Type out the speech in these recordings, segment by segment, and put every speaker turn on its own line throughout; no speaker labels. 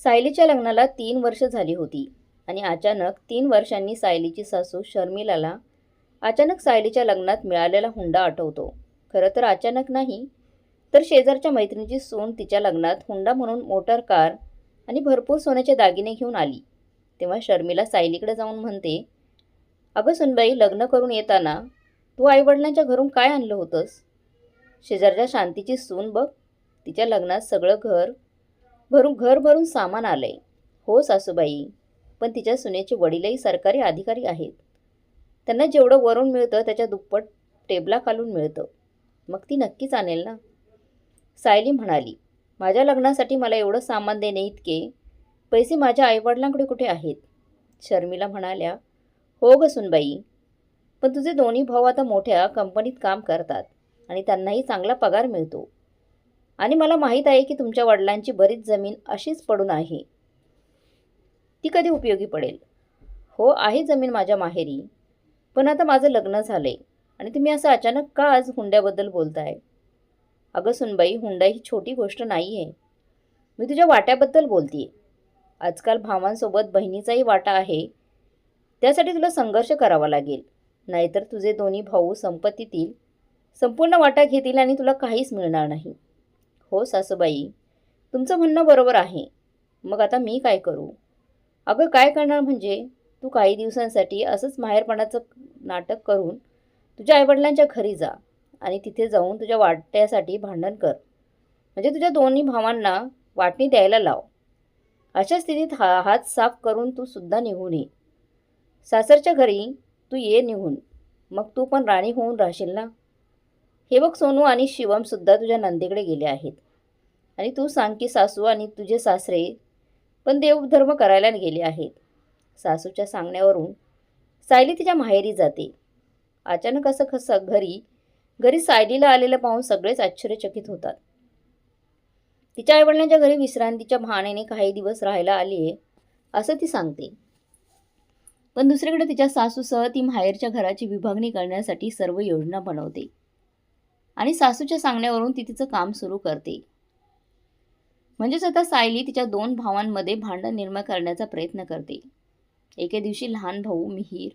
सायलीच्या लग्नाला तीन वर्ष झाली होती आणि अचानक तीन वर्षांनी सायलीची सासू शर्मिलाला अचानक सायलीच्या लग्नात मिळालेला हुंडा आठवतो. खरं तर अचानक नाही तर शेजारच्या मैत्रिणीची सून तिच्या लग्नात हुंडा म्हणून मोटर कार आणि भरपूर सोन्याचे दागिने घेऊन आली. तेव्हा शर्मिला सायलीकडे जाऊन म्हणते अगं सुनबाई लग्न करून येताना तू आईवडिलांच्या घरून काय आणलं होतंस? शेजारच्या शांतीची सून बघ तिच्या लग्नात सगळं घर भरून घर भरून सामान आलंय. हो सासूबाई पण तिच्या सुनेचे वडीलही सरकारी अधिकारी आहेत. त्यांना जेवढं वरून मिळतं त्याच्या दुप्पट टेबला खालून मिळतं. मग ती नक्कीच आणेल ना? सायली म्हणाली माझ्या लग्नासाठी मला एवढं सामान देणे इतके? पैसे माझ्या आईवडिलांकडे कुठे आहेत? शर्मिला म्हणाल्या हो ग सुनबाई पण तुझे दोन्ही भाऊ आता मोठ्या कंपनीत काम करतात आणि त्यांनाही चांगला पगार मिळतो. आणि मला माहीत आहे की तुमच्या वडिलांची बरीच जमीन अशीच पडून आहे. ती कधी उपयोगी पडेल? हो आहे जमीन माझ्या माहेरी. पण आता माझं लग्न झालं आहे आणि तुम्ही असं अचानक का आज हुंड्याबद्दल बोलताय? अगं सुनबाई हुंडा ही छोटी गोष्ट नाही आहे मी तुझ्या वाट्याबद्दल बोलते आजकाल भावांसोबत बहिणीचाही वाटा आहे. त्यासाठी तुला संघर्ष करावा लागेल. नाहीतर तुझे दोन्ही भाऊ संपत्तीतील संपूर्ण वाटा घेतील आणि तुला काहीच मिळणार नाही. हो सासूबाई तुमचं म्हणणं बरोबर आहे. मग आता मी काय करू? अगं काय करणार म्हणजे? तू काही दिवसांसाठी असंच माहेरपणाचं नाटक करून तुझ्या आईवडिलांच्या घरी जा आणि तिथे जाऊन तुझ्या वाट्यासाठी भांडण कर. म्हणजे तुझ्या दोन्ही भावांना वाटणी द्यायला लाव. अशा स्थितीत हा हात साफ करून तू सुद्धा निघून ये. सासरच्या घरी तू ये निघून. मग तू पण राणी होऊन राहशील ना? हे बघ सोनू आणि शिवमसुद्धा तुझ्या नंदीकडे गेले आहेत. आणि तू सांग की सासू आणि तुझे सासरे पण देवधर्म करायला गेले आहेत. सासूच्या सांगण्यावरून सायली तिच्या माहेरी जाते. अचानक असं कसं घरी घरी सायलीला आलेलं पाहून सगळेच आश्चर्यचकित होतात. तिच्या आईवडिलांच्या घरी विश्रांतीच्या भावनेने काही दिवस राहायला आली असं ती सांगते. पण दुसरीकडे तिच्या सासूसह ती माहेरच्या घराची विभागणी करण्यासाठी सर्व योजना बनवते. आणि सासूच्या सांगण्यावरून ती तिचं काम सुरू करते. म्हणजेच आता सायली तिच्या दोन भावांमध्ये भांडण निर्माण करण्याचा प्रयत्न करते. एके दिवशी लहान भाऊ मिहीर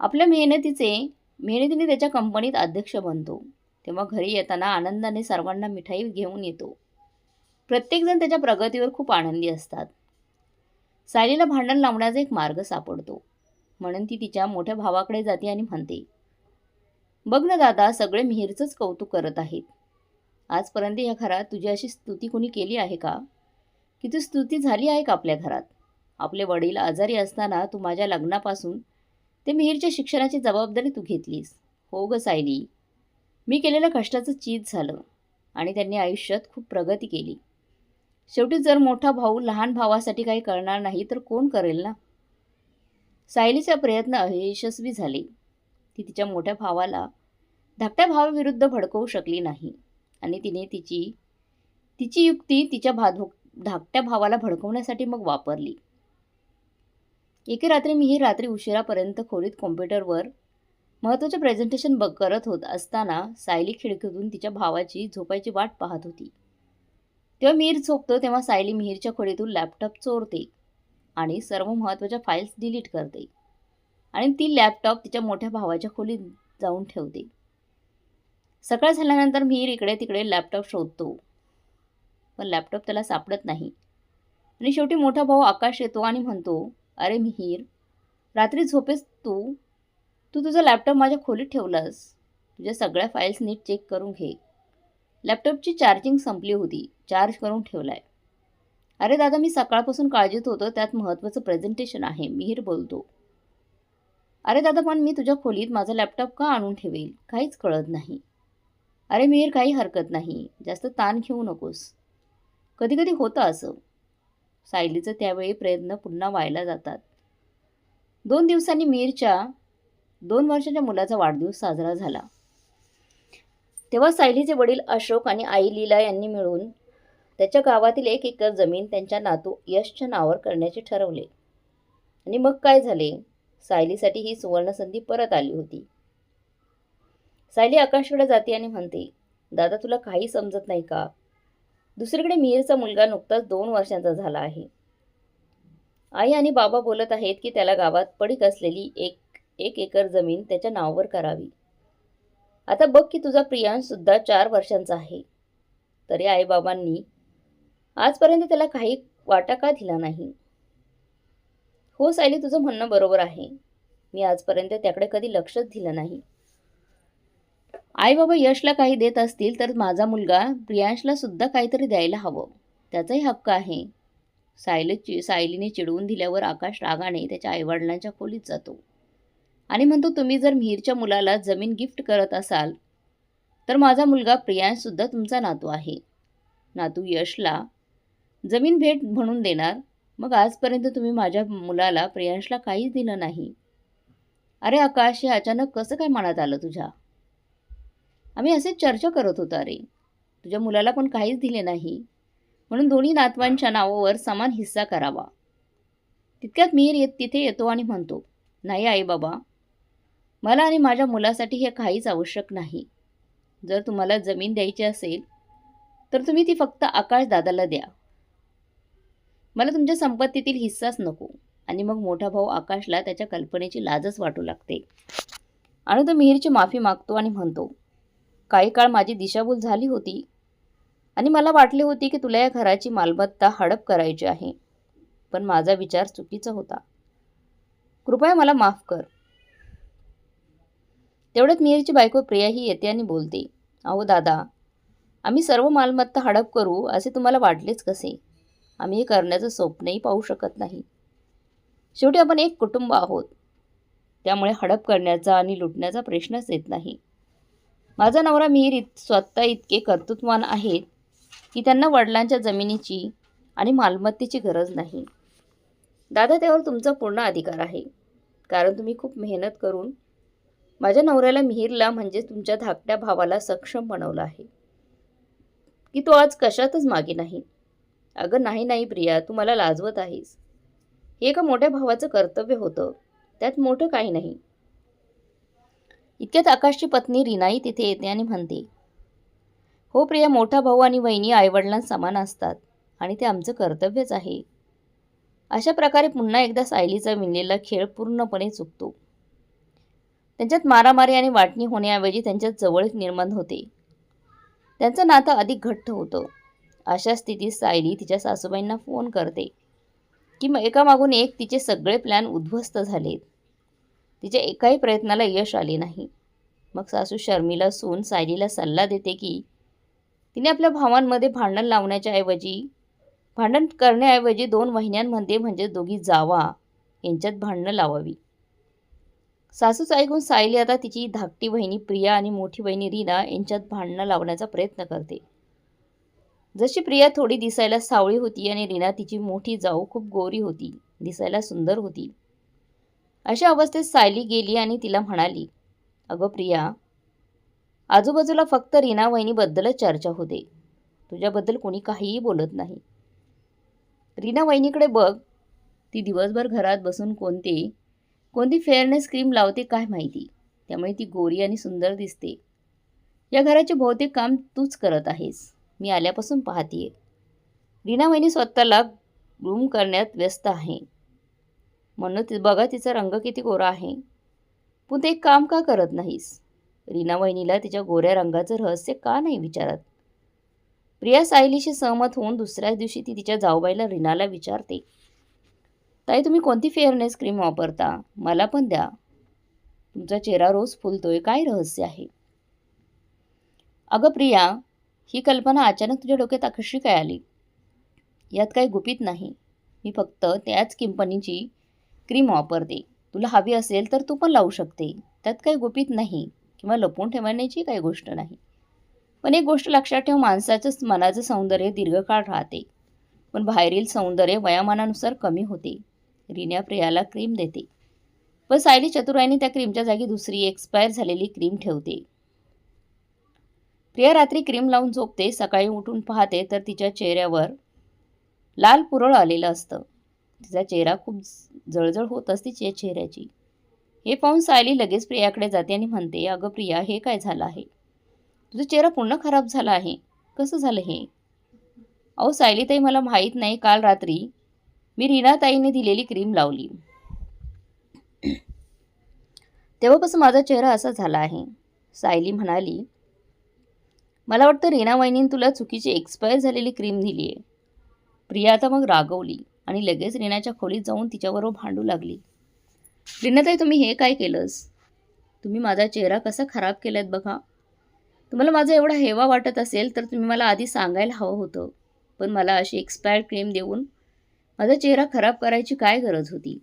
आपल्या मेहनतीचे मेहनतीने त्याच्या कंपनीत अध्यक्ष बनतो. तेव्हा घरी येताना आनंदाने सर्वांना मिठाई घेऊन येतो. प्रत्येकजण त्याच्या प्रगतीवर खूप आनंदी असतात. सायलीला भांडण लावण्याचा एक मार्ग सापडतो. म्हणून ती तिच्या मोठ्या भावाकडे जाते आणि म्हणते बघ ना दादा सगळे मिहीरचंच कौतुक करत आहेत. आजपर्यंत या घरात तुझी अशी स्तुती कोणी केली आहे का? की तू स्तुती झाली आहे का आपल्या घरात? आपले वडील आजारी असताना तू माझ्या लग्नापासून ते मिहीरच्या शिक्षणाची जबाबदारी तू घेतलीस. हो ग सायली. मी केलेलं कष्टाचं चीज झालं आणि त्यांनी आयुष्यात खूप प्रगती केली. शेवटी जर मोठा भाऊ लहान भावासाठी काही करणार नाही तर कोण करेल ना? सायलीचा प्रयत्न अयशस्वी झाले. ती तिच्या मोठ्या भावाला धाकट्या भावाविरुद्ध भडकवू शकली नाही. आणि तिने तिची तिची युक्ती तिच्या भाधो धाकट्या भावाला भडकवण्यासाठी मग वापरली. एके रात्री मी ही रात्री उशिरापर्यंत खोलीत कॉम्प्युटरवर महत्त्वाचे प्रेझेंटेशन बघ करत होत असताना सायली खिडकीतून तिच्या भावाची झोपायची वाट पाहत होती. तेव्हा मीर झोपतो तेव्हा सायली मिहीरच्या खोलीतून लॅपटॉप चोरते आणि सर्व महत्त्वाच्या फाईल्स डिलीट करते. आणि ती लॅपटॉप तिच्या मोठ्या भावाच्या खोलीत जाऊन ठेवते. सकाळ झाल्यानंतर मिहीर इकडे तिकडे लॅपटॉप शोधतो. पण लॅपटॉप त्याला सापडत नाही. आणि शेवटी मोठा भाऊ आकाश येतो आणि म्हणतो अरे मिहीर रात्री झोपेस तू? तू तुझा लॅपटॉप माझ्या खोलीत ठेवलास. तुझ्या सगळ्या फाईल्स नीट चेक करून घे. लॅपटॉपची चार्जिंग संपली होती. चार्ज करून ठेवलाय. अरे दादा मी सकाळपासून काळजीत होतो. त्यात महत्त्वाचं प्रेझेंटेशन आहे मिहीर बोलतो. अरे दादा पण मी तुझ्या खोलीत माझा लॅपटॉप का आणून ठेवेल? काहीच कळत नाही. अरे मिहीर काही हरकत नाही. जास्त ताण घेऊ नकोस. कधी कधी होतं असं. सायलीचं त्यावेळी प्रयत्न पुन्हा व्हायला जातात. दोन दिवसांनी मीरच्या दोन वर्षाच्या मुलाचा वाढदिवस साजरा झाला. तेव्हा सायलीचे वडील अशोक आणि आई लीला यांनी मिळून त्याच्या गावातील एक एकर जमीन त्यांच्या नातू यशच्या नावावर करण्याचे ठरवले. आणि मग काय झाले? सायलीसाठी ही सुवर्णसंधी परत आली होती. सायली आकाशकडे जाते आणि म्हणते दादा तुला काही समजत नाही का? दुसरीकडे मिहीरचा मुलगा नुकताच दोन वर्षांचा झाला आहे. आई आणि बाबा बोलत आहेत की त्याला गावात पडीक असलेली एक एक एकर जमीन त्याच्या नावावर करावी. आता बघ की तुझा प्रियांश सुद्धा चार वर्षांचा आहे. तरी आईबाबांनी आजपर्यंत त्याला काही वाटा का दिला नाही? हो सायली तुझं म्हणणं बरोबर आहे. मी आजपर्यंत त्याकडे कधी लक्षच दिलं नाही. आई बाबा यशला काही देत असतील तर माझा मुलगा प्रियांशला सुद्धा काहीतरी द्यायला हवं. त्याचाही हक्क आहे. सायली चि सायलीने चिडवून दिल्यावर आकाश रागाने त्याच्या आईवडिलांच्या खोलीत जातो. आणि म्हणतो तुम्ही जर मिहीरच्या मुलाला जमीन गिफ्ट करत असाल तर माझा मुलगा प्रियांशसुद्धा तुमचा नातू आहे. नातू यशला जमीन भेट म्हणून देणार मग आजपर्यंत तुम्ही माझ्या मुलाला प्रियांशला काहीच दिलं नाही. अरे आकाश हे अचानक कसं काय मनात आलं तुझ्या? आम्ही असेच चर्चा करत होतो अरे. तुझ्या मुलाला पण काहीच दिले नाही. म्हणून दोन्ही नातवांच्या नावावर समान हिस्सा करावा. तितक्यात मीर येत तिथे येतो आणि म्हणतो नाही आई बाबा मला आणि माझ्या मुलासाठी हे काहीच आवश्यक नाही. जर तुम्हाला जमीन द्यायची असेल तर तुम्ही ती फक्त आकाश दादाला द्या. मला तुमच्या संपत्तीतील हिस्साच नको. आणि मग मोठा भाऊ आकाशला त्याच्या कल्पनेची लाजच वाटू लागते. आणि तो मिहीरची माफी मागतो आणि म्हणतो काही काळ माझी दिशाभूल झाली होती. आणि मला वाटले होते की तुला या घराची मालमत्ता हडप करायची आहे. पण माझा विचार चुकीचा होता. कृपया मला माफ कर. तेवढ्यात मिहीरची बायको प्रियाही येते आणि बोलते अहो दादा आम्ही सर्व मालमत्ता हडप करू असे तुम्हाला वाटलेच कसे? आम्ही हे करण्याचं स्वप्नही पाहू शकत नाही. शेवटी आपण एक कुटुंब आहोत. त्यामुळे हडप करण्याचा आणि लुटण्याचा प्रश्नच येत नाही. माझा नवरा मिहीर इत स्वतः इतके कर्तृत्वान आहेत की त्यांना वडिलांच्या जमिनीची आणि मालमत्तेची गरज नाही. दादा त्यावर तुमचा पूर्ण अधिकार आहे. कारण तुम्ही खूप मेहनत करून माझ्या नवऱ्याला मिहीरला म्हणजे तुमच्या धाकट्या भावाला सक्षम बनवलं आहे. की तो आज कशातच मागे नाही. अगं नाही नाही प्रिया तू मला लाजवत आहेस. हे एका मोठ्या भावाचं कर्तव्य होतं. त्यात मोठं काही नाही. इतक्यात आकाशची पत्नी रिनाई तिथे येते आणि म्हणते हो प्रिया मोठा भाऊ आणि वहिनी आईवडिलांना समान असतात आणि ते आमचं कर्तव्यच आहे. अशा प्रकारे पुन्हा एकदा सायलीचा विणलेला खेळ पूर्णपणे चुकतो. त्यांच्यात मारामारी आणि वाटणी होण्याऐवजी त्यांच्यात जवळीक निर्माण होते. त्यांचं नातं अधिक घट्ट होतं. अशा स्थितीत सायली तिच्या सासूबाईंना फोन करते की मग एकामागून एक तिचे सगळे प्लॅन उद्ध्वस्त झालेत. तिच्या एकाही प्रयत्नाला यश आले नाही. मग सासू शर्मिला सून सायलीला सल्ला देते की तिने आपल्या भावांमध्ये भांडण लावण्याच्या ऐवजी भांडण करण्याऐवजी दोन महिन्यांमध्ये म्हणजे दोघी जावा यांच्यात भांडणं लावावी. सासूच ऐकून सायली आता तिची धाकटी बहिणी प्रिया आणि मोठी बहिणी रीना यांच्यात भांडणं लावण्याचा प्रयत्न करते. जशी प्रिया थोडी दिसायला सावळी होती आणि रीना तिची मोठी जाऊ खूप गोरी होती दिसायला सुंदर होती. अशा अवस्थेत सायली गेली आणि तिला म्हणाली अगं प्रिया आजूबाजूला फक्त रीना वहिनीबद्दलच चर्चा होते. तुझ्याबद्दल कोणी काहीही बोलत नाही. रीना वहिनीकडे बघ ती दिवसभर घरात बसून कोणते कोणती फेअरनेस क्रीम लावते काय माहिती? त्यामुळे ती गोरी आणि सुंदर दिसते. या घराचे बहुतेक काम तूच करत आहेस. मी आल्यापासून पाहतीये. रीना वहिनी स्वतःला ग्रूम करण्यात व्यस्त आहे. म्हणून ती बघा तिचा रंग किती गोरा आहे. पण ते एक काम का करत नाहीस? रीना वहिनीला तिच्या गोऱ्या रंगाचं रहस्य का नाही विचारत? प्रिया सायलीशी सहमत होऊन दुसऱ्याच दिवशी ती तिच्या जाऊबाईला रीनाला विचारते. ताई तुम्ही कोणती फेअरनेस क्रीम वापरता? मला पण द्या. तुमचा चेहरा रोज फुलतोय. काय रहस्य आहे? अगं प्रिया ही कल्पना अचानक तुझ्या डोक्यात कशी काय आली? यात काही गुपित नाही. मी फक्त त्याच कंपनीची क्रीम वापरते. तुला हवी असेल तर तू पण लावू शकते. त्यात काही गुपित नाही किंवा लपवून ठेवण्याची काही गोष्ट नाही. पण एक गोष्ट लक्षात ठेव माणसाचं मनाचं सौंदर्य दीर्घकाळ राहते. पण बाहेरील सौंदर्य वयामानानुसार कमी होते. रिन्या प्रियाला क्रीम देते. पण सायली चतुराईने त्या क्रीमच्या जागी दुसरी एक्सपायर झालेली क्रीम ठेवते. प्रिया रात्री क्रीम लावून झोपते सकाळी उठून पाहते तर तिच्या चेहऱ्यावर लाल पुरळ आलेलं असतं. तिचा चेहरा खूप जळजळ होत असते तिच्या चेहऱ्याची. हे पाहून सायली लगेच प्रियाकडे जाते आणि म्हणते अगं प्रिया हे काय झालं आहे? तुझा चेहरा पूर्ण खराब झाला आहे. कसं झालं हे? अहो सायलीताई मला माहीत नाही काल रात्री मी रीनाताईने दिलेली क्रीम लावली. तेव्हापासून माझा चेहरा असा झाला आहे. सायली म्हणाली मला वाटतं रेना वहिनीने तुला चुकीची एक्सपायर झालेली क्रीम दिली आहे प्रिया आता मग रागवली आणि लगेच रेनाच्या खोलीत जाऊन तिच्याबरोबर भांडू लागली. रीनाताई तुम्ही हे काय केलंस? तुम्ही माझा चेहरा कसा खराब केलात बघा. तुम्हाला माझा एवढा हेवा वाटत असेल तर तुम्ही मला आधी सांगायला हवं होतं. पण मला अशी एक्सपायर्ड क्रीम देऊन माझा चेहरा खराब करायची काय गरज होती?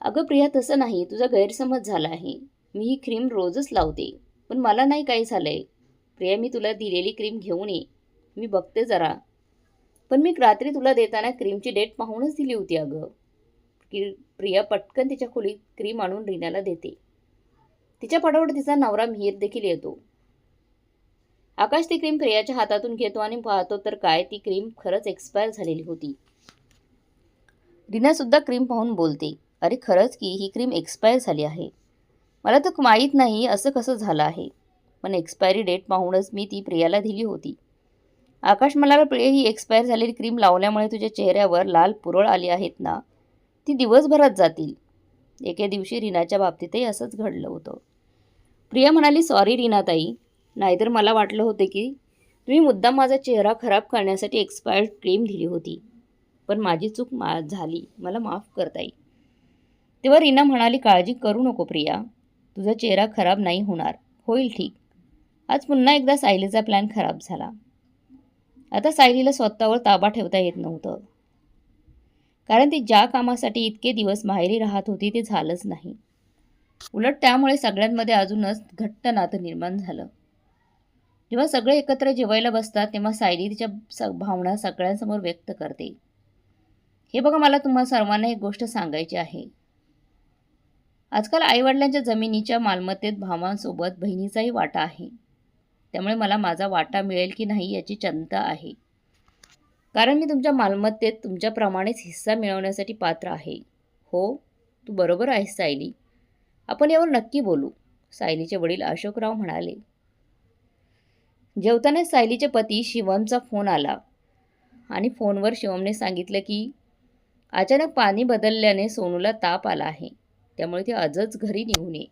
अगं प्रिया तसं नाही. तुझा गैरसमज झाला आहे. मी ही क्रीम रोजच लावते. पण मला नाही काही झालं आहे प्रिया मी तुला दिलेली क्रीम घेऊन ये. मी बघते जरा. पण मी रात्री तुला देताना क्रीमची डेट पाहूनच दिली होती अगं. की प्रिया पटकन तिच्या खोलीत क्रीम आणून रीनाला देते. तिच्या पटापट तिचा नवरा मिहीर देखील येतो. आकाश ती क्रीम प्रियाच्या हातातून घेतो आणि पाहतो तर काय ती क्रीम खरंच एक्सपायर झालेली होती. रीनासुद्धा क्रीम पाहून बोलते. अरे खरंच की ही क्रीम एक्सपायर झाली आहे. मला तर माहीत नाही असं कसं झालं आहे. पण एक्सपायरी डेट पाहूनच मी ती प्रियाला दिली होती. आकाश मला प्रिय ही एक्सपायर झालेली क्रीम लावल्यामुळे तुझ्या चेहऱ्यावर लाल पुरळ आली आहेत ना? ती दिवसभरात जातील. एके दिवशी रीनाच्या बाबतीतही असंच घडलं होतं. प्रिया म्हणाली सॉरी रीनाताई. नाहीतर मला वाटलं होतं की तुम्ही मुद्दाम माझा चेहरा खराब करण्यासाठी एक्सपायर्ड क्रीम दिली होती. पण माझी चूक मा झाली. मला माफ करताई. तेव्हा रीना म्हणाली काळजी करू नको प्रिया. तुझा चेहरा खराब नाही होणार. होईल ठीक. आज पुन्हा एकदा सायलीचा प्लॅन खराब झाला. आता सायलीला स्वतःवर ताबा ठेवता येत नव्हतं. कारण ती ज्या कामासाठी इतके दिवस माहेरी राहत होती ते झालंच नाही. उलट त्यामुळे सगळ्यांमध्ये अजूनच घट्ट नातं निर्माण झालं. जेव्हा सगळे एकत्र जेवायला बसतात तेव्हा सायली तिच्या स भावना सगळ्यांसमोर व्यक्त करते. हे बघा मला तुम्हाला सर्वांना एक गोष्ट सांगायची आहे. आजकाल आईवडिलांच्या जमिनीच्या मालमत्तेत भावांसोबत बहिणीचाही वाटा आहे. त्यामुळे मला माझा वाटा मिळेल की नाही याची चिंता आहे. कारण मी तुमच्या मालमत्तेत तुमच्याप्रमाणेच हिस्सा मिळवण्यासाठी पात्र आहे. हो तू बरोबर आहेस सायली. आपण यावर नक्की बोलू सायलीचे वडील अशोकराव म्हणाले. जेवताना सायलीचे पती शिवमचा फोन आला आणि फोनवर शिवमने सांगितलं की अचानक पाणी बदलल्याने सोनूला ताप आला आहे. त्यामुळे ती आजच घरी निघून ये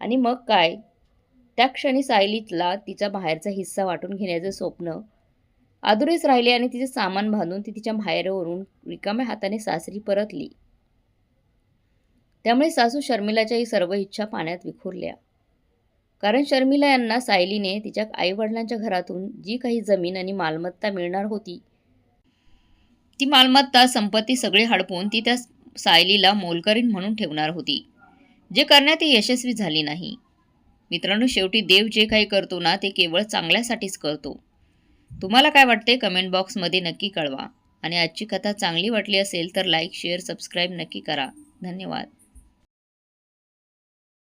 आणि मग काय? त्या क्षणी सायलीतला तिचा बाहेरचा हिस्सा वाटून घेण्याचं स्वप्न अधुरेच राहिले आणि तिचे सामान बांधून ती तिच्या बाहेरवरून रिकाम्या हाताने सासरी परतली. त्यामुळे सासू शर्मिलाच्याही सर्व इच्छा पाण्यात विखुरल्या. कारण शर्मिला यांना सायलीने तिच्या आईवडिलांच्या घरातून जी काही जमीन आणि मालमत्ता मिळणार होती ती मालमत्ता संपत्ती सगळी हडपून ती त्या सायलीला मोलकरीण म्हणून ठेवणार होती जे करण्यात ती यशस्वी झाली नाही. मित्रांनो शेवटी देव जे काही करतो ना ते केवळ चांगल्यासाठीच करतो. तुम्हाला काय वाटते? कमेंट बॉक्समध्ये नक्की कळवा. आणि आजची कथा चांगली वाटली असेल तर लाईक शेअर सबस्क्राईब नक्की करा. धन्यवाद.